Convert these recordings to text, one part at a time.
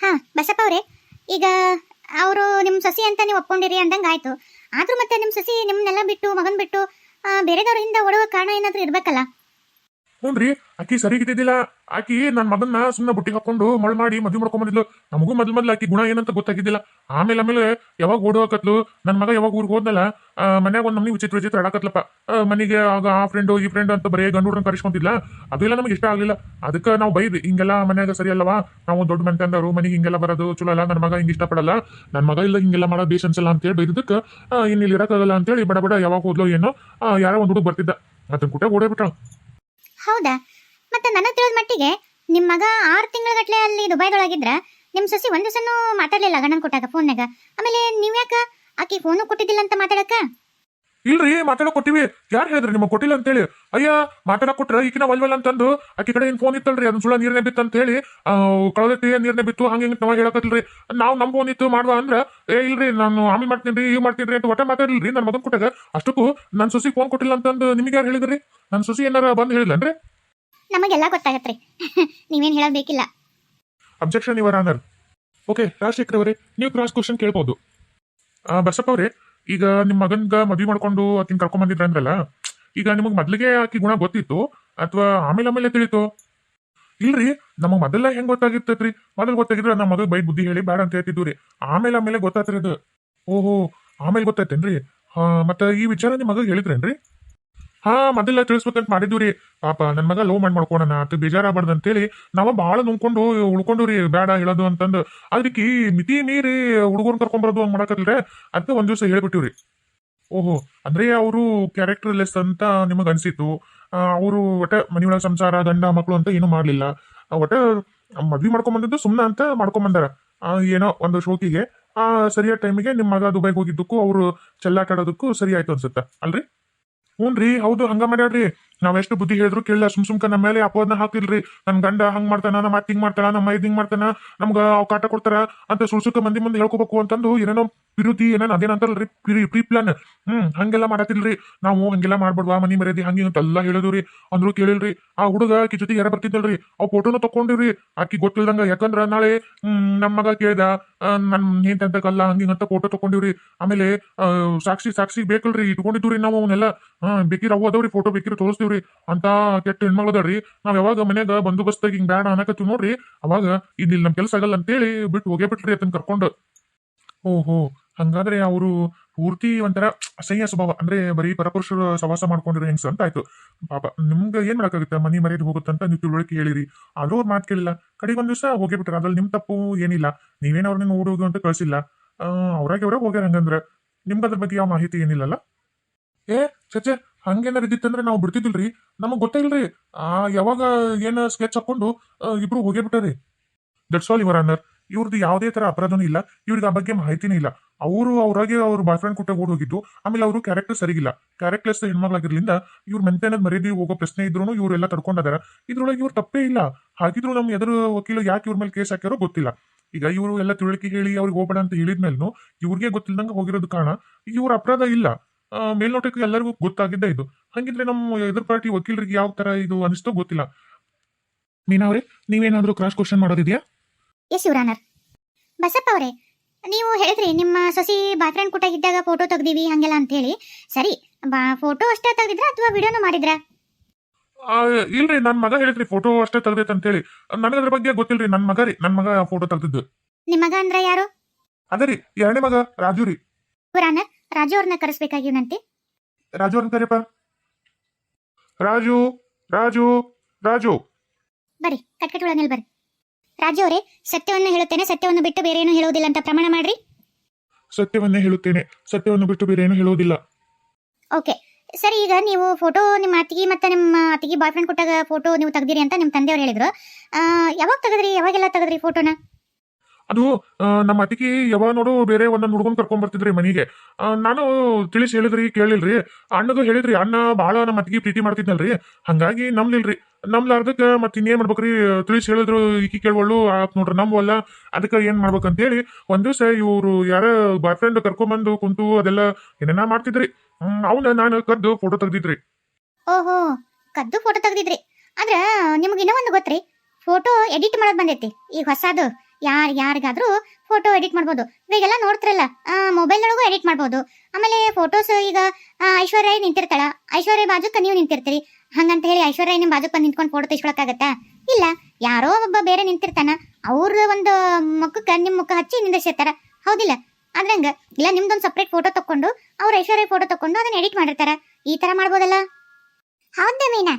ಹಾ, ಬಸಪ್ಪ ಅವರೇ, ಈಗ ಅವರು ನಿಮ್ಮ ಸೊಸಿ ಅಂತ ನೀವು ಒಪ್ಕೊಂಡಿರಿ ಅಂದಂಗೆ ಆಯ್ತು. ಆದ್ರೂ ಮತ್ತೆ ನಿಮ್ಮ ಸೊಸಿ ನಿಮ್ಮನ್ನೆಲ್ಲ ಬಿಟ್ಟು, ಮಗನ್ ಬಿಟ್ಟು ಬೇರೆದವ್ರ ಹಿಂದೆ ಓಡುವ ಕಾರಣ ಏನಾದರೂ ಇರ್ಬೇಕಲ್ಲ? ಹ್ಞೂನ್ರಿ ಆಕಿ ಸರಿಗಿದ್ದಿದ್ದಿಲ್ಲ ಆಕಿ ನನ್ನ ಮದನ್ನ ಸುಮ್ಮನೆ ಬುಟ್ಟಿ ಹಾಕೊಂಡು ಮಳ್ ಮಾಡಿ ಮದ್ವೆ ಮಾಡ್ಕೊಂಬಂದಿದ್ಲು ನಮಗೂ ಮದ್ ಮೊದ್ಲು ಆಕಿ ಗುಣ ಏನಂತ ಗೊತ್ತಾಗಿದ್ದಿಲ್ಲ. ಆಮೇಲೆ ಆಮೇಲೆ ಯಾವಾಗ ಓಡೋಕತ್ಲು ನನ್ನ ಮಗ ಯಾವಾಗ ಊರಿಗೆ ಹೋದ್ನಲ್ಲ ಮನ್ಯಾಗ ಒಂದು ನಮಗೆ ವಿಚಿತ್ರ ವಿಚಿತ್ರ ಆಡಕತ್ಲಪ್ಪ. ಮನೆಗೆ ಆಗ ಆ ಫ್ರೆಂಡು ಈ ಫ್ರೆಂಡ್ ಅಂತ ಬರೀ ಗಂಡು ಹುಡ್ರನ್ನ ಕರೆಸ್ಕೊಂತಿದ್ಲ ಅದೆಲ್ಲ ನಮಗೆ ಇಷ್ಟ ಆಗಲಿಲ್ಲ. ಅದಕ್ಕೆ ನಾವು ಬೈದ್ವಿ, ಹಿಂಗೆಲ್ಲ ಮನ್ಯಾಗ ಸರಿ ಅಲ್ಲವಾ? ನಾವು ದೊಡ್ಡ ಮಂತಂದವರು ಮನೆಗೆ ಹಿಂಗೆಲ್ಲ ಬರೋದು ಚಲೋ ಅಲ್ಲ ನನ್ನ ಮಗ ಹಿಂಗೆ ಇಷ್ಟಪಡಲ್ಲ. ನನ್ನ ಮಗ ಇಲ್ಲ ಹಿಂಗೆಲ್ಲ ಮಾಡೋ ಬೇಸ್ ಅನ್ಸಲ್ಲ ಅಂತೇಳಿ ಬೈದಕ್ಕೆ ಇನ್ನು ಇಲ್ಲಿ ಇರೋಕ್ಕಾಗಲ್ಲ ಅಂತೇಳಿ ಬಡ ಬಡ ಯಾವಾಗ ಹೋದ್ಲೋ ಏನೋ ಯಾರೋ ಒಂದು ಹುಡುಗ ಬರ್ತಿದ್ದ. ಅದನ್ನ ಕುಟ್ಟೆ ಓಡೇ ಬಿಟ್ಟ ಹೌದಾ? ಮತ್ತೆ ನನಗೆ ತಿಳಿದ ಮಟ್ಟಿಗೆ ನಿಮ್ಮ ಮಗ ಆರು ತಿಂಗಳಗಟ್ಲೆ ಅಲ್ಲಿ ದುಬೈದೊಳಗಿದ್ರ ನಿಮ್ಮ ಸೊಸಿ ಒಂದ್ ದಿವಸನೂ ಮಾತಾಡ್ಲಿಲ್ಲ ಗಣನ್ ಕೊಟ್ಟಾಗ ಫೋನ್ನಾಗ ಆಮೇಲೆ ನೀವ್ಯಾಕ ಆಕಿ ಫೋನು ಕೊಟ್ಟಿದ್ದಿಲ್ಲ ಅಂತ ಮಾತಾಡಕ? ಇಲ್ರಿ, ಮಾತಾಡಕ್ ಕೊಟ್ಟಿವಿ. ಯಾರು ಹೇಳಿದ್ರಿ ನಿಮಗೆ ಕೊಟ್ಟಿಲ್ಲ ಅಂತೇಳಿ. ಅಯ್ಯ, ಮಾತಾಡಕ್ ಕೊಟ್ರ ಈಕಿನ ವಲ್ವಲ್ ಅಂತಂದು, ಆಕಿ ಕಡೆ ಏನ್ ಫೋನ್ ಇತ್ತಲ್ರಿ? ಅದನ್ನ ಸುಳ್ಳ ನೀರ್ನೇ ಬಿತ್ತು ಅಂತ ಹೇಳಿ ಕಳೆದೈತಿ ನೀರ್ನೇ ಬಿತ್ತು? ಹಂಗೆ ಹಿಂಗೆ ನಾವ್ ಹೇಳಕತ್ತಿಲ್ರಿ. ನಾವು ನಮ್ ಫೋನ್ ಇತ್ತು, ಮಾಡುವ ಅಂದ್ರ, ಏ, ಇಲ್ರಿ, ನಾನು ಆಮೇಲೆ ಮಾಡ್ತೀನಿ ಈಗ ಮಾಡ್ತೀನಿ ಅಂತ ಒಟ್ಟ ಮಾತಾಡಿಲ್ರಿ ನನ್ನ ಮಗನ್ ಕೊಟ್ಟಾಗ, ಅಷ್ಟಕ್ಕೂ ನನ್ನ ಸೊಸಿ ಫೋನ್ ಕೊಟ್ಟಿಲ್ಲ ಅಂತಂದು ನಿಮಗೆ ಯಾರು ಹೇಳಿದ್ರಿ? ನನ್ನ ಸೊಸಿ ಏನಾರ ಬಂದು ಹೇಳಿಲ್ಲನ್ರಿ? ನಮಗೆಲ್ಲ ಗೊತ್ತಾಗತ್ತೆ ನೀವೇನ್ ಹೇಳಬೇಕಿಲ್ಲ ಬೇಕಿಲ್ಲ. Objection your honour okay Rajashekar ಅವರೇ ನೀವು ಕ್ರಾಸ್ ಕ್ವಶನ್ ಕೇಳ್ಬೋದು. ಬಸಪ್ಪ ಅವರೇ, ಈಗ ನಿಮ್ಮ ಮಗನ್ಗ ಮದ್ವೆ ಮಾಡ್ಕೊಂಡು ಆಕಿನ ಕರ್ಕೊಂಡ್ ಅಂದ್ರಲ್ಲ ಈಗ ನಿಮಗೆ ಮೊದಲಿಗೆ ಆಕಿ ಗುಣ ಗೊತ್ತಿತ್ತು, ಅಥವಾ ಆಮೇಲೆ ಆಮೇಲೆ ತಿಳಿತು? ಇಲ್ರಿ, ನಮಗೆ ಮೊದಲ ಹೆಂಗ್ ಗೊತ್ತಾಗಿರ್ತೈತ್ರಿ ಮೊದಲು ಗೊತ್ತಾಗಿದ್ರೆ ನಮ್ಮ ಮಗ ಬೈದ್ ಬುದ್ಧಿ ಹೇಳಿ ಬೇಡ ಅಂತ ಹೇಳ್ತಿದ್ವಿ ರೀ. ಆಮೇಲೆ ಆಮೇಲೆ ಗೊತ್ತಾತ್ರಿ ಓಹೋ, ಆಮೇಲೆ ಗೊತ್ತಾಯ್ತೇನ್ರಿ? ಹಾ, ಮತ್ತೆ ಈ ವಿಚಾರ ನಿಮ್ಮ ಮಗ ಹೇಳಿದ್ರೇನ್ರಿ? ಹಾ ಮೊದಲ ತಿಳಿಸ್ಬೇಕಂತ ಮಾಡಿದ್ವಿ ರೀ. ಪಾಪ ನನ್ನ ಮಗ ಲವ್ ಮಾಡಿ ಮಾಡ್ಕೊಳಣ ಅದು ಬೇಜಾರಾಗ್ಬಾರ್ದು ಅಂತೇಳಿ ನಾವ ಭಾಳ ನುಂಗ್ಕೊಂಡು ಉಳ್ಕೊಂಡು ರೀ ಬೇಡ ಹೇಳೋದು ಅಂತಂದು. ಅದಕ್ಕೆ ಮಿತಿ ಮೀರಿ ಹುಡುಗರ್ನ ಕರ್ಕೊಂಬರೋದು ಹಂಗ್ ಮಾಡಕತ್ತಿಲ್ರೆ? ಅದಕ್ಕೆ ಒಂದ್ ದಿವಸ ಹೇಳ್ಬಿಟ್ಟಿವ್ರಿ ಓಹೋ, ಅಂದ್ರೆ ಅವರು ಕ್ಯಾರೆಕ್ಟರ್ ಲೆಸ್ ಅಂತ ನಿಮಗ್ ಅನ್ಸಿತ್ತು. ಅವರು ಒಟ್ಟ ಮನೆಯೊಳಗೆ ಸಂಸಾರ, ಗಂಡ ಮಕ್ಕಳು ಅಂತ ಏನು ಮಾಡ್ಲಿಲ್ಲ. ಒಟ್ಟೆ ಒಟ್ಟ ಮಾಡ್ಕೊಂಡ್ ಬಂದಿದ್ದು ಸುಮ್ಮನೆ ಅಂತ ಮಾಡ್ಕೊಂಬಂದಾರ. ಏನೋ ಒಂದು ಶೋಕಿಗೆ. ಆ, ಸರಿಯಾದ ಟೈಮಿಗೆ ನಿಮ್ಮ ಮಗ ದುಬೈಗೆ ಹೋಗಿದ್ದಕ್ಕೂ ಅವರು ಚೆಲ್ಲಾಟಾಡೋದಕ್ಕೂ ಸರಿ ಆಯ್ತು ಅನ್ಸುತ್ತೆ? ಅಲ್ರಿ? ಹ್ಞೂನ್ರಿ ಹೌದು ಹಂಗ ಮಾಡ್ಯಾಡ್ರಿ ನಾವ್ ಎಷ್ಟು ಬುದ್ಧಿ ಹೇಳಿದ್ರು ಕೇಳಲ್ಲ. ಸುಮ್ ಸುಮ್ಕ ನಮ್ಮ ಮೇಲೆ ಅಪವಾದನ ಹಾಕಿಲ್ರಿ. ನನ್ ಗಂಡ ಹಂಗ್ ಮಾಡ್ತಾನ ನಮ್ಮ ಅತ್ತಿ ಹಿಂಗ್ ಮಾಡ್ತಾನ ನಮ್ಮ ಐದ್ ಹಿಂಗ್ ಮಾಡ್ತಾನ ನಮ್ಗ ಅವ್ ಕಾಟ ಕೊಡ್ತಾರ ಅಂತ ಸುಳ್ಸುಕ ಮಂದಿ ಮಂದಿ ಹೇಳ್ಕೋಬೇಕು ಅಂತಂದು ಏನೇನೋ ವಿರೋಧಿ ಏನೋ ಅದೇನಂತಾರಲ್ರಿ ಪ್ರಿ ಪ್ರೀ ಪ್ಲಾನ್ ಹ್ಮ್ ಹಂಗೆಲ್ಲ ಮಾಡತಿಲ್ರಿ ನಾವು ಹಂಗೆಲ್ಲ ಮಾಡ್ಬಾರ್ವಾ ಮನಿ ಮರ್ಯಾದಿ ಹಂಗೆ ಅಂತ ಎಲ್ಲ ಹೇಳಿದ್ರಿ ಅಂದ್ರು ಕೇಳಿಲ್ರಿ. ಆ ಹುಡುಗ ಆಕಿ ಜೊತೆ ಯಾರ ಬರ್ತಿದ್ದಲ್ರಿ? ಅವ್ ಫೋಟೋನು ತಕೊಂಡಿವ್ರಿ ಆಕಿ ಗೊತ್ತಿಲ್ದಂಗ ಯಾಕಂದ್ರ ನಾಳೆ ಹ್ಮ್ ನಮ್ಮ ಮಗ ಕೇಳ್ದ ನನ್ ಹೆಂತಂತಕಲ್ಲ ಹಂಗೆ ಅಂತ ಫೋಟೋ ತಕೊಂಡಿವ್ರಿ ಆಮೇಲೆ ಆ, ಸಾಕ್ಷಿ ಸಾಕ್ಷಿ ಬೇಕಲ್ರಿ ಇಟ್ಕೊಂಡಿದ್ವಿ ನಾವು ಅವನ್ನೆಲ್ಲ. ಬೇಕಿರ ಅವು ಅದಾವ್ರಿ ಫೋಟೋ ಬೇಕಿರ ತೋರಿಸ್ತೀವ್ರಿ ಅಂತ ಕೆಟ್ಟ ಹೆಣ್ಮಗಳು ರೀ. ನಾವ್ ಯಾವಾಗ ಮನ್ಯಾಗ ಬಂದೋಬಸ್ತಾಗ ಹಿಂಗ್ ಬೇಡ ಅನ್ನಕತ್ತೀವಿ ನೋಡ್ರಿ. ಅವಾಗ ಇಲ್ಲಿ ನಮ್ ಕೆಲಸ ಆಗಲ್ಲ ಅಂತೇಳಿ ಬಿಟ್ಟು ಹೋಗೇ ಬಿಟ್ರಿ ಅದನ್ನ ಕರ್ಕೊಂಡು. ಓಹೋ, ಹಂಗಾದ್ರೆ ಅವರು ಪೂರ್ತಿ ಒಂಥರ ಅಸಹ್ಯ ಸ್ವಭಾವ. ಅಂದ್ರೆ ಬರೀ ಪರಪುರುಷರು ಸವಾಸ ಮಾಡ್ಕೊಂಡಿರೋ ಹೆಂಗ್ಸ ಅಂತ ಆಯ್ತು. ಪಾಪ, ನಿಮ್ಗೆ ಏನ್ ಮಾಡಕ್ಕಾಗುತ್ತೆ? ಮನಿ ಮರ್ಯಾದೆ ಹೋಗುತ್ತಂತ ನೀವು ತಿಳುವಳಿಕೆ ಹೇಳಿರಿ. ಆದ್ರೂ ಅವ್ರು ಮಾತು ಕೇಳಿಲ್ಲ. ಕಡೆಗೆ ಒಂದ್ ದಿವಸ ಹೋಗಿ ಬಿಟ್ರ. ಅದ್ರಲ್ಲಿ ನಿಮ್ ತಪ್ಪು ಏನಿಲ್ಲ. ನೀವೇನ್ ಅವ್ರನ್ನ ಓಡೋದು ಅಂತ ಕಳ್ಸಿಲ್ಲ. ಅವ್ರಾಗೆ ಅವ್ರಾಗ ಹೋಗ್ಯಾರ ಹಂಗಂದ್ರೆ? ನಿಮ್ಗೆ ಅದ್ರ ಬಗ್ಗೆ ಯಾವ ಮಾಹಿತಿ ಏನಿಲ್ಲಲ್ಲ? ಏ ಚಚೆ ಹಂಗೇನಾರ ಇದ್ದಿತ್ತಂದ್ರೆ ನಾವು ಬಿಡ್ತಿದ್ದಿಲ್ರಿ? ನಮಗ್ ಗೊತ್ತೇ ಇಲ್ರಿ. ಆ, ಯಾವಾಗ ಏನ ಸ್ಕೆಚ್ ಹಾಕೊಂಡು ಇಬ್ರು ಹೋಗೇ ಬಿಟ್ಟಾರಿ. ದಟ್ಸ್ ಆಲ್ ಇವರ್ ಆನರ್ ಇವ್ರದ್ದು ಯಾವುದೇ ತರ ಅಪರಾಧನೂ ಇಲ್ಲ. ಇವ್ರಿಗೆ ಆ ಬಗ್ಗೆ ಮಾಹಿತಿನೇ ಇಲ್ಲ. ಅವರು ಅವ್ರಾಗೆ ಅವ್ರ ಬಾಯ್ ಫ್ರೆಂಡ್ ಕೊಟ್ಟೆ ಓಡ್ ಹೋಗಿದ್ದು. ಆಮೇಲೆ ಅವರು ಕ್ಯಾರೆಕ್ಟರ್ ಸರಿಗಿಲ್ಲ. ಕ್ಯಾರೆಕ್ಟರ್ಸ್ ಹೆಣ್ಮಗಳಾಗಿರ್ಲಿಂದ ಇವ್ರ ಮೆಂತೇನದ್ ಮರ್ಯಾದೆ ಹೋಗೋ ಪ್ರಶ್ನೆ ಇದ್ರು ಇವರೆಲ್ಲ ತಡ್ಕೊಂಡಿದಾರ. ಇದ್ರೊಳಗೆ ಇವ್ರು ತಪ್ಪೇ ಇಲ್ಲ. ಹಾಗಿದ್ರು ನಮ್ ಎದುರು ವಕೀಲ ಯಾಕೆ ಇವ್ರ ಮೇಲೆ ಕೇಸ್ ಹಾಕ್ಯಾರೋ ಗೊತ್ತಿಲ್ಲ. ಈಗ ಇವರು ಎಲ್ಲ ತಿಳುವಳಿಕೆ ಹೇಳಿ ಅವ್ರಿಗೆ ಹೋಗ್ಬೇಡ ಅಂತ ಹೇಳಿದ್ಮೇಲೂ ಇವ್ರಿಗೆ ಗೊತ್ತಿಲ್ಲದಂಗೆ ಹೋಗಿರೋದು ಕಾರಣ. ಇವ್ರ ಅಪರಾಧ ಇಲ್ಲ. ಮೇಲ್ನೋಟಕ್ಕೆ ಎಲ್ಲರಿಗೂ ಗೊತ್ತಾಗಿದ್ದೇ ಇದು. ಹಂಗಿದ್ರೆ ನಮ್ಮ ಎದುರು ಪಾರ್ಟಿ ವಕೀಲರಿಗೆ ಯಾವ ತರ ಇದು ಅನಿಸ್ತೋ ಗೊತ್ತಿಲ್ಲ. ಮೀನಾ ಅವ್ರೆ ನೀವೇನಾದ್ರೂ ಕ್ರಾಸ್ ಕ್ವಶನ್ ಮಾಡೋದಿದ್ಯಾ? ಎಸ್ ಯುವರಾನರ್ ಬಸಪ್ಪ ಅವರೇ ನೀವು ಹೇಳಿದ್ರಿ ನಿಮ್ಮ ಸೊಸಿ ಬಾಯ್ ಫ್ರೆಂಡ್ ಇದ್ದಾಗ ಫೋಟೋ ತೆಗ್ದೀವಿ ಹಂಗೆಲ್ಲ ಅಂತ ಹೇಳಿ ಸರಿ ಬಾ ಫೋಟೋ ಅಷ್ಟೇ ತೆಗ್ದಿದ್ರ ಅಥವಾ ವಿಡಿಯೋನು ಮಾಡಿದ್ರ? ಇಲ್ರಿ ನನ್ನ ಮಗ ಹೇಳಿದ್ರಿ ಫೋಟೋ ಅಷ್ಟೇ ತೆಗ್ದೈತೆ ಅಂತೇಳಿ ನನಗೆ ಅದ್ರ ಬಗ್ಗೆ ಗೊತ್ತಿಲ್ರಿ ನನ್ನ ಮಗ ರೀ ನನ್ನ ಮಗ ಫೋಟೋ ತೆಗ್ದಿದ್ದು. ನಿಮ್ಮ ಮಗ ಅಂದ್ರೆ ಯಾರು? ಅದೇ ರೀ ಎರಡನೇ ಮಗ ರಾಜು ರೀ. ಯುವರಾನರ್ ರಾಜು ಅವ್ರನ್ನ ಕರೆಸ್ಬೇಕಾಗಿವನಂತೆ ರಾಜು ಅವ್ರನ್ನ ಕರಿಯಪ್ಪ. ರಾಜು ರಾಜು ರಾಜು. ಬರ್ರಿ ಕಟ್ಕಟ್ ಒಳಗೆ ಬರ್ರಿ ರಾಜು ಅವರೇ ಸತ್ಯವನ್ನು ಹೇಳುತ್ತೇನೆ ಸತ್ಯವನ್ನು ಬಿಟ್ಟು ಬೇರೆ ಏನು ಹೇಳುವುದಿಲ್ಲ ಅಂತ ಪ್ರಮಾಣ ಮಾಡ್ರಿ. ಸತ್ಯವನ್ನೇ ಹೇಳುತ್ತೇನೆ ಸತ್ಯವನ್ನು ಬಿಟ್ಟು ಬೇರೆ ಏನು ಹೇಳುವುದಿಲ್ಲ. ಓಕೆ ಸರಿ ಈಗ ನೀವು ಫೋಟೋ ನಿಮ್ಮ ಅತ್ತಿಗೆ ಮತ್ತೆ ನಿಮ್ಮ ಅತ್ತಿಗೆ ಬಾಯ್ ಫ್ರೆಂಡ್ ಕೊಟ್ಟಾಗ ಫೋಟೋ ನೀವು ತೆಗ್ದಿರಿ ಅಂತ ನಿಮ್ಮ ತಂದೆಯವ್ರು ಹೇಳಿದ್ರು. ಯಾವಾಗ ತೆಗೆದ್ರಿ ಯಾವಾಗೆಲ್ಲ ತೆಗೆದ್ರಿ ಫೋಟೋನ ಅದು ನಮ್ಮ ಅತಿಗೆ ಯಾವಾಗ ನೋಡು ಬೇರೆ ಒಂದೊಂದು ಹುಡುಗನ್ ಕರ್ಕೊಂಡ್ ಬರ್ತಿದ್ರಿ ಮನೆಗೆ. ನಾನು ತಿಳಿಸಿ ಹೇಳಿದ್ರಿ, ಕೇಳಿಲ್ರಿ. ಅಣ್ಣದು ಹೇಳಿದ್ರಿ, ಅಣ್ಣ ಭಾಳ ನಮ್ಮ ಅತ್ತಿಗೆ ಪ್ರೀತಿ ಮಾಡ್ತಿದ್ನಲ್ರಿ. ಹಂಗಾಗಿ ನಂಬ್ಲಿಲ್ರಿ. ನಂಬ್ಲಾರ್ದಕ್ಕ ಮತ್ತೆ ಇನ್ನೇನ್ ಮಾಡ್ಬೇಕ್ರಿ? ತಿಳಿಸಿ ಹೇಳಿದ್ರು, ಈಕಿ ಕೇಳ್ಬೋಳು ಆತ್ ನೋಡ್ರಿ ನಂಬವಲ್ಲ ಅದಕ್ಕೆ ಏನ್ ಮಾಡ್ಬೇಕಂತೇಳಿ ಒಂದ್ ದಿವಸ ಇವ್ರು ಯಾರ ಬಾಯ್ ಫ್ರೆಂಡ್ ಕರ್ಕೊಂಬಂದು ಕುಂತು ಅದೆಲ್ಲ ಏನೇನ ಮಾಡ್ತಿದ್ರಿ. ಅವನ ನಾನು ಕದ್ದು ಫೋಟೋ ತೆಗ್ದಿದ್ರಿ. ಓಹೋ, ಕದ್ದು ಫೋಟೋ ತೆಗ್ದಿದ್ರಿ. ಆದ್ರ ನಿಮ್ಗೆ ಇನ್ನೊಂದು ಗೊತ್ತ್ರಿ, ಫೋಟೋ ಎಡಿಟ್ ಮಾಡೋದು ಬಂದೈತಿ. ಈಗ ಹೊಸದು. ಯಾರ್, ಯಾರಿಗಾದ್ರೂ ಫೋಟೋ ಎಡಿಟ್ ಮಾಡ್ಬೋದು. ಇವಾಗೆಲ್ಲ ನೋಡ್ತಿರಲ್ಲ ಮೊಬೈಲ್ ಒಳಗೂ ಎಡಿಟ್ ಮಾಡ್ಬೋದು. ಆಮೇಲೆ ಫೋಟೋಸ್ ಈಗ ಐಶ್ವರ್ಯ ರಾಯ್ ನಿಂತಿರ್ತಾಳ. ಐಶ್ವರ್ಯ ಬಾಜುಕ ನೀವು ನಿಂತಿರ್ತೀರಿ. ಹಂಗಂತ ಹೇಳಿ ಐಶ್ವರ್ಯ ನಿಮ್ಮ ನಿಮ್ ಬಾಜುಕ್ ಬಂದು ನಿಂತ್ಕೊಂಡು ಫೋಟೋ ತೆಗಿಸ್ಕೊಳಕ್ಕಾಗತ್ತಾ? ಇಲ್ಲ, ಯಾರೋ ಒಬ್ಬ ಬೇರೆ ನಿಂತಿರ್ತಾನ. ಅವ್ರ ಒಂದು ಮುಖಕ್ಕೆ ನಿಮ್ಮ ಮುಖ ಹಚ್ಚಿ ನಿಂದಿರ್ಸಿರ್ತಾರ. ಹೌದಿಲ್ಲ? ಅದ್ರಂಗ ಇಲ್ಲ, ನಿಮ್ದೊಂದು ಸಪ್ರೇಟ್ ಫೋಟೋ ತಕೊಂಡು ಅವ್ರ ಐಶ್ವರ್ಯ ಫೋಟೋ ತಕೊಂಡು ಅದನ್ನ ಎಡಿಟ್ ಮಾಡಿರ್ತಾರ. ಈ ತರ ಮಾಡ್ಬೋದಲ್ಲ? ಹೌದ ಮೀನಾ.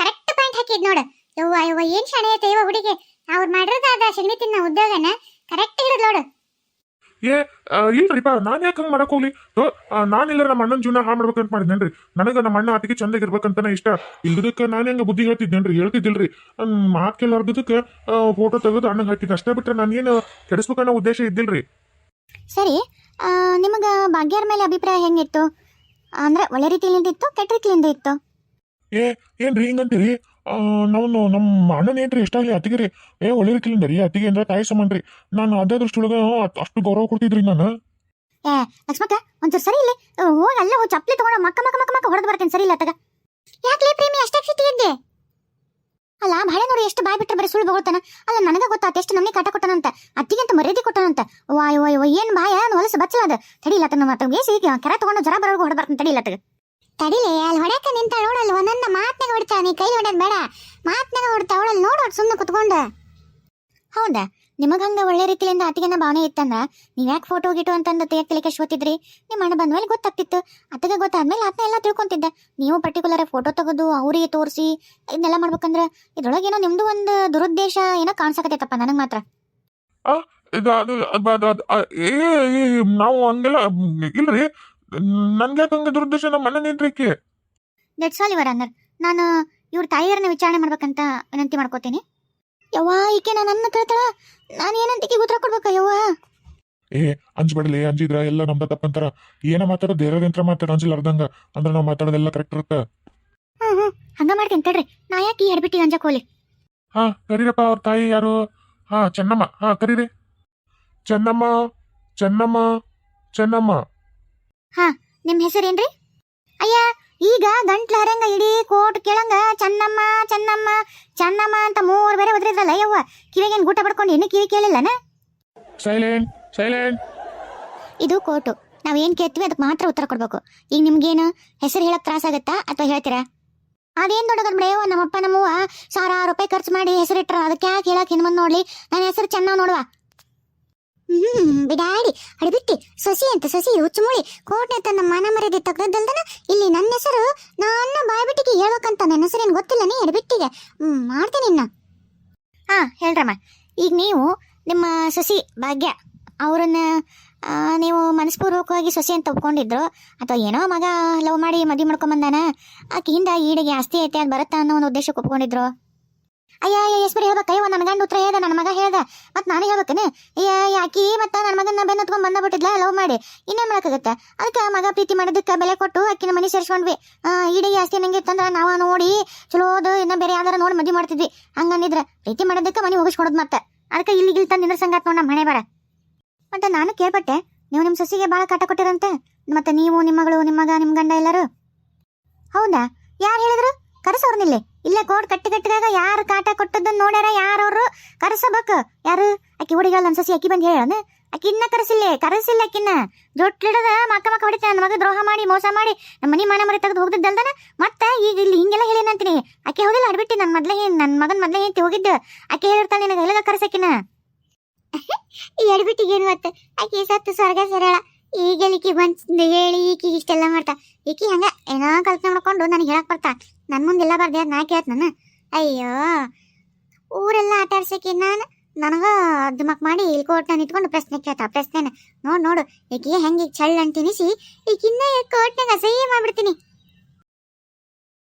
ಕರೆಕ್ಟ್ ಪಾಯಿಂಟ್ ಹಾಕಿದ್ ನೋಡು. ಯವ್ವ ಯವ್ವ, ಏನ್ ಶಾಣೆ ಐತೆ ಯವ್ವ, ಹುಡುಗಿ? ಅವ್ರು ಮಾಡಿರೋದಾದ ಸಗಣಿ ತಿನ್ನ ಉದ್ಯೋಗನ ಕರೆಕ್ಟ್ ಹಿಡಿದ್ ನೋಡು. ಏ ಇಲ್ರಿಪ್ಪ ನಾನು ಯಾಕೆ ಹಂಗೆ ಮಾಡಕ್ ಹೋಗ್ಲಿ? ನಾನಿಲ್ಲ ನಮ್ಮ ಅಣ್ಣನ ಜೀವನ ಹಾಳು ಮಾಡ್ಬೇಕಂತ ಮಾಡಿದ್ನೇನ್ರಿ? ನನಗೆ ನಮ್ಮ ಅಣ್ಣ ಅತಿಗೆ ಚಂದಾಗಿರ್ಬೇಕಂತಾನೆ ಇಷ್ಟ. ಇಲ್ದಕ್ಕೆ ನಾನು ಹೆಂಗೆ ಬುದ್ಧಿ ಹೇಳ್ತಿದ್ದೇನ್ರಿ? ಹೇಳ್ತಿದ್ದಿಲ್ರಿ. ಮಾತು ಕೇಳಾರ್ದಕ್ಕೆ ಫೋಟೋ ತೆಗೆದು ಅಣ್ಣಗೆ ಹಾಕಿದ್ದೆ. ಅಷ್ಟೇ ಬಿಟ್ರೆ ನಾನೇನು ಕೆಡಿಸ್ಬೇಕನ್ನೋ ಉದ್ದೇಶ ಇದ್ದಿಲ್ರಿ. ಸರಿ ನಿಮಗೆ ನಿಮಗ ಭಾಗ್ಯರ ಮೇಲೆ ಅಭಿಪ್ರಾಯ ಹೆಂಗಿತ್ತು? ಅಂದ್ರೆ ಒಳ್ಳೆ ರೀತಿಯಿಂದ ಇತ್ತು ಕೆಟ್ಟ ರೀತಿಯಿಂದ ಇತ್ತು? ಏ ಏನ್ರಿ ಹಿಂಗಂತೀರಿ? ನಾವು ನಮ್ಮ ಅಣ್ಣನ ಏನ್ರಿ ಎಷ್ಟಾಗ್ಲಿ ಅತ್ತಿಗೆ ರೀ. ಏ ಒಳ್ಳಿರ್ಕಿಲ್ಲ ರೀ ಅತ್ತಿಗೆ ಅಂದ್ರೆ ತಾಯಿ ಸಮಾನ್ರಿ. ನಾನು ಅದೇ ದೃಷ್ಟಿಯೊಳಗೆ ಅಷ್ಟ್- ಗೌರವ ಕೊಡ್ತಿದ್ರಿ ನಾನು. ಏ, ಲಕ್ಷ್ಮಕ್ಕ, ಒಂಚೂರು ಸರಿ ಇಲ್ಲಿ ಹೋಗಿ ಅಲ್ಲೇ ಹೋಗಿ ಚಪ್ಪಲಿ ತಗೊಂಡು ಮಕ್ಕ ಮಕ್ಕ ಮಕ್ಕ ಮಕ್ಕ ಹೊಡೆದು ಬರ್ತೇನೆ ಸರಿ ಇಲ್ಲ ತಗ. ಯಾಕ್ಲೇ ಪ್ರೇಮಿ, ಅಷ್ಟೇ ಸಿಟಿ ಇದ್ದೆ ಅಲ್ಲ ಬಾಳೆ ನೋಡಿ ಎಷ್ಟು ಬಾಯ್ ಬಿಟ್ಟರೆ ಬರೀ ಸುಳ್ಳು ಬಗೊಳ್ತಾನ. ಅಲ್ಲ, ನನಗೆ ಗೊತ್ತಾತ ಎಷ್ಟು ನಮಗೆ ಕಾಟ ಕೊಟ್ಟನಂತ ಅತ್ತಿಗೆಂತ ಮರ್ಯಾದೆ ಕೊಟ್ಟನಂತ ವಾಯ್ ವಾಯ್ ಏನ್ ಬಾಯ ಹೊಲಸು ಬಚ್ಚಲ ಅದ. ತಡಿಲ್ಲ ತನ್ನ ಮತ್ತೆ ಬೇಸಿ ಕೆರ ತಗೊಂಡು ಜ್ವರ ಬರೋರ್ಗು ಹೊಡೆದು ಬರ್ತಾನೆ ತಡಿಲ್ಲ ತಗ. ತಡಿಲೆ, ಅಲ್ಲಿ ಹೊಡ್ಯಾಕ ನಿಂತ ನೋಡಲ್ಲಿ ಒಂದೊಂದು ಮಾತ್ನಾಗ ಹೊಡಿತಾ ನೀ ಕೈ ಹೊಡೆಯೋದು ಬೇಡ. ಮಾತ್ನಾಗ ಹೊಡ್ತಾ ಅವಳಲ್ಲಿ ನೋಡು ಸುಮ್ಮನೆ ಕುತ್ಕೊಂಡು. ಹೌದಾ? ನಿಮಗೆ ಹಂಗೆ ಒಳ್ಳೆ ರೀತಿಯಿಂದ ಆತಿಗೆನ ಭಾವನೆ ಇತ್ತಂದ್ರ? ನೀವು ಯಾಕೆ ಫೋಟೋ ಗಿಟೋ ಅಂತಂದು ತೆಗಿಯಕ್ಕೆ ಶೋತಿದ್ರಿ? ನಿಮ್ಮ ಅಣ್ಣ ಬಂದ ಮೇಲೆ ಗೊತ್ತಾಗ್ತಿತ್ತು. ಅತ್ತಗೆ ಗೊತ್ತಾದ್ಮೇಲೆ ಆತನ ಎಲ್ಲ ತಿಳ್ಕೊಂತಿದ್ದೆ. ನೀವು ಪರ್ಟಿಕ್ಯುಲರ್ ಫೋಟೋ ತೆಗೆದು ಅವರಿಗೆ ತೋರಿಸಿ, ಇದನ್ನೆಲ್ಲ ಮಾಡ್ಬೇಕಂದ್ರ ಇದ್ರೊಳಗೇನೋ ನಿಮ್ಮದು ಒಂದು ದುರುದ್ದೇಶ ಏನೋ ಕಾಣಿಸಕತ್ತೈತಪ್ಪ ನನಗೆ ಮಾತ್ರ. ನಾವು ಹಂಗೆಲ್ಲ, ಇಲ್ರಿ. ನನ್ಗೆ ಹಂಗೆ ದುರುದ್ದೇಶ ನಮ್ಮ ಅಣ್ಣನ ಏನ್ರಿಕೆ ದಟ್ಸ್ ಆಲ್ ಇವರ್ ಅನ್ನರ್ ನಾನು ಇವ್ರ ತಾಯಿಯರನ್ನ ವಿಚಾರಣೆ ಮಾಡ್ಬೇಕಂತ ವಿನಂತಿ ಮಾಡ್ಕೋತೀನಿ. ಯವ್ವ ಈಕೆ ನಾನು ನನ್ನ ಕೇಳ್ತಾಳ ನಾನು ಏನಂತ ಉತ್ತರ ಕೊಡ್ಬೇಕ ಯವ್ವ? ಏ ಅಂಜ್ಬೇಡಲಿ ಅಂಜಿದ್ರ ಎಲ್ಲ ನಮ್ದ ತಪ್ಪಂತಾರ. ಏನ ಮಾತಾಡೋ ಬೇರೆ ಯಂತ್ರ ಮಾತಾಡ ಅಂಜಿಲ್ಲ ಅರ್ಧಂಗ ಅಂದ್ರೆ ನಾವು ಮಾತಾಡೋದೆಲ್ಲ ಕರೆಕ್ಟ್ ಇರುತ್ತೆ. ಹ್ಮ್ ಹ್ಮ್. ಹಂಗ ಮಾಡ್ತೀನಿ ತಡ್ರಿ. ನಾ ಯಾಕೆ ಈ ಎಡ್ಬಿಟ್ಟಿಗೆ ಅಂಜಕ್ ಹೋಲಿ ಹಾ ಕರೀರಪ್ಪ ಅವ್ರ ತಾಯಿ ಯಾರು? ಹಾ ಚೆನ್ನಮ್ಮ. ಹಾ ಕರೀರಿ. ಚೆನ್ನಮ್ಮ ಚೆನ್ನಮ್ಮ ಚೆನ್ನಮ್ಮ. ನಿಮ್ ಹೆಸರೇನ್ರಿ? ಅಯ್ಯ ಈಗ ಗಂಟ್ಲ ಹರಂಗ ಇಡೀ ಕೋಟ್ ಕೇಳಂಗ ಚನ್ನಮ್ಮ ಚನ್ನಮ್ಮ ಚನ್ನಮ್ಮ ಅಂತ ಮೂರು ಬೇರೆ ಒದ್ರಿದ್ರಲ್ಲ ಯವ್ವ ಕಿವಿಗೇನ್ ಗೂಟ ಪಡ್ಕೊಂಡು ಇನ್ನೂ ಕಿವಿ ಕೇಳಿಲ್ಲನ? Silent silent. ಇದು ಕೋಟು. ನಾವು ಏನು ಕೇಳ್ತೀವಿ ಅದಕ್ಕೆ ಮಾತ್ರ ಉತ್ತರ ಕೊಡಬೇಕು. ಈಗ ನಿಮ್ಗೇನು ಹೆಸರು ಹೇಳಕ್ಕೆ ತ್ರಾಸಾಗತ್ತಾ ಅಥವಾ ಹೇಳ್ತೀರಾ? ಅದೇನ್ ದೊಡ್ಡದ ಯವ್ವ ನಮ್ಮಪ್ಪ ನಮ್ಮವ್ವ ಸಾವಿರಾರು ರೂಪಾಯಿ ಖರ್ಚು ಮಾಡಿ ಹೆಸರಿಟ್ರ. ಅದಕ್ಕೆ ಯಾಕೆ ಹೇಳಕ್ಕೆ ಹಿಂದೆ ಬಂದು ನೋಡ್ಲಿ? ನನ್ನ ಹೆಸರು ಚೆನ್ನಾಗಿ ನೋಡುವ. ಹ್ಮ್ ಬಿಡಾಡಿ ಅಡಿಬಿಟ್ಟಿ ಸಸಿ ಅಂತ, ಸಸಿ ಹುಚ್ಚುಮುಳಿ ಕೋಟೆ ತನ್ನ ಮಾನ ಮರ್ಯಾದೆ ತೆಗ್ದಲ್ದನ ಇಲ್ಲಿ ನನ್ನ ಹೆಸರು ನಾನು ಬಾಯ್ಬಿಟ್ಟಿಗೆ ಹೇಳ್ಬೇಕಂತ ನನ್ನ ಹೆಸರೇನು ಗೊತ್ತಿಲ್ಲ ನೀ? ಅಡಿಬಿಟ್ಟಿಗೆ ಹ್ಮ್, ಮಾಡ್ತೀನಿ ಇನ್ನ. ಹಾ ಹೇಳ್ರಮ್ಮ. ಈಗ ನೀವು ನಿಮ್ಮ ಸಸಿ ಭಾಗ್ಯ, ಅವರನ್ನ ನೀವು ಮನಸ್ಪೂರ್ವಕವಾಗಿ ಸೊಸಿ ಅಂತ ಒಪ್ಕೊಂಡಿದ್ರು, ಅಥವಾ ಏನೋ ಮಗ ಲವ್ ಮಾಡಿ ಮದುವೆ ಮಾಡ್ಕೊಂಬಂದಾನ ಆಕೆಯಿಂದ ಈಡಿಗೆ ಆಸ್ತಿ ಐತೆ ಅದು ಬರುತ್ತಾ ಅನ್ನೋ ಒಂದು ಉದ್ದೇಶಕ್ಕೆ ಒಪ್ಕೊಂಡಿದ್ರು? ಅಯ್ಯ ಎಸ್ಬರಿ ಹೇಳ್ಬೇಕ. ಅಯ್ಯೋ ನನ್ನ ಗಂಡ ಉತ್ತರ ಹೇಳ್ದೆ ನನ್ನ ಮಗ ಹೇಳ್ದೆ. ಮತ್ತೆ ನಾನು ಹೇಳ್ಬೇಕನೆ? ಆಕಿ ಮತ್ತೆ ನನ್ನ ಮಗನ ಬೆನ್ನ ಹತ್ಕೊಂಡು ಬಂದ ಬಿಟ್ಟಿದ್ಲ ಲವ್ ಮಾಡಿ. ಇನ್ನೇನು ಮಾಡೋಕ್ಕಾಗತ್ತೆ? ಅದಕ್ಕೆ ಆ ಮಗ ಪ್ರೀತಿ ಮಾಡೋದಕ್ಕೆ ಬೆಲೆ ಕೊಟ್ಟು ಆಕಿನ ಮನೆ ಸೇರಿಸ್ಕೊಂಡ್ವಿ. ಇಡೀ ಆಸ್ತಿ ನಂಗೆ ಇತ್ತಂದ್ರೆ ನಾವು ನೋಡಿ ಚಲೋದು ಇನ್ನ ಬೇರೆ ಯಾವ್ದಾರ ನೋಡಿ ಮದುವೆ ಮಾಡ್ತಿದ್ವಿ. ಹಂಗಂದಿದ್ರೆ ಪ್ರೀತಿ ಮಾಡೋದಕ್ಕೆ ಮನೆ ಹೋಗಿಸ್ಕೊಡೋದು ಮತ್ತೆ. ಅದಕ್ಕೆ ಇಲ್ಲಿ ಇಲ್ಲಿ ತಂದು ನಿನ್ನ ಸಂಗಾತ್ ನೋಡ್ ನಮ್ಮ ಮನೆ ಬೇಡ ಮತ್ತೆ ನಾನು ಕೇಳ್ಪಟ್ಟೆ, ನೀವು ನಿಮ್ಮ ಸೊಸಿಗೆ ಭಾಳ ಕಾಟ ಕೊಟ್ಟಿರಂತೆ. ಮತ್ತೆ ನೀವು ನಿಮ್ಮ ಮಗಳು ನಿಮ್ಮ ಮಗ ನಿಮ್ಮ ಗಂಡ ಎಲ್ಲರೂ? ಹೌದಾ? ಯಾರು ಹೇಳಿದ್ರು? ಕರೆಸೋರ್ನಿಲ್ಲಿ. ಇಲ್ಲೇ ಕೋಡ್ ಕಟ್ಟಿ ಕಟ್ಟಿದಾಗ ಯಾರು ಕಾಟ ಕೊಟ್ಟದ್ದನ್ನು ನೋಡ್ಯಾರ ಯಾರವ್ರು? ಕರೆಸಬೇಕು. ಯಾರು? ಅಕ್ಕಿ ಹುಡುಗ ನನ್ನ ಸಸಿ ಅಕ್ಕಿ ಬಂದು ಹೇಳೋಣ ಅಕ್ಕಿ ಇನ್ನ ಕರೆಸಿಲ್ಲ ಕರೆಸಿಲ್ಲ ಅಕ್ಕಿನ್ನ ಜೊಟ್ಲಿಡದ ಮಕ್ಕ ಮಕ್ಕ ಹೊಡಿತ, ನನ್ನ ಮಗ ದ್ರೋಹ ಮಾಡಿ, ಮೋಸ ಮಾಡಿ, ನಮ್ಮ ಮನೆ ಮನೆ ಮರಿ ತೆಗೆದು ಹೋಗಿದ್ದಲ್ದನ ಮತ್ತೆ ಈಗ ಇಲ್ಲಿ ಹಿಂಗೆಲ್ಲ ಹೇಳೇನಂತೀನಿ ಆಕೆ ಹೋಗಿಲ್ಲ, ಅಡ್ಬಿಟ್ಟು ನನ್ನ ಮೊದಲೇ ನನ್ನ ಮಗನ ಮೊದಲೇ ಹೆಂಡತಿ ಹೋಗಿದ್ದು. ಅಕ್ಕಿ ಹೇಳಿರ್ತಾನೆ ನಿನಗೆ ಎಲ್ಲ ಕರೆಸಕ್ಕಿನ ಈ ಅಡ್ಬಿಟ್ಟಿಗೆ ಏನು ಮತ್ತೆ? ಅಕ್ಕಿ ಸತ್ತು, ಸ್ವರ್ಗ ಸರಳ. ಈಗೆಲಿಕಿ ಬಂದು ಹೇಳಿ ಈಕಿ ಇಷ್ಟೆಲ್ಲ ಮಾಡ್ತಾ. ಈಕಿ ಹಂಗ ಏನೋ ಕಲ್ಪನೆ ಮಾಡ್ಕೊಂಡು ನನಗೆ ಹೇಳಕ್ ಬರ್ತಾ. ನನ್ನ ಮುಂದೆಲ್ಲ ಬರ್ದೆ ನಾ ಕೇಳ್ತ ನಾನು ಅಯ್ಯೋ, ಊರೆಲ್ಲ ಆಟ ಆಡ್ಸಕ್ಕೆ ನಾನು ನನಗ ದುಮಕ್ ಮಾಡಿ ಇಲ್ಲಿ ನಾನು ಇಟ್ಕೊಂಡು ಪ್ರಶ್ನೆ ಕೇಳ್ತಾ ಪ್ರಶ್ನೆ ನೋಡು ನೋಡು, ಈಕಿ ಹೆಂಗೆ ಚಳ್ಳ ಅಂತ ತಿನ್ನಿಸಿ ಈಕಿನ್ನ ಕೋಟ್ನಾಗ ಅಸಹ್ಯ ಮಾಡ್ಬಿಡ್ತೀನಿ.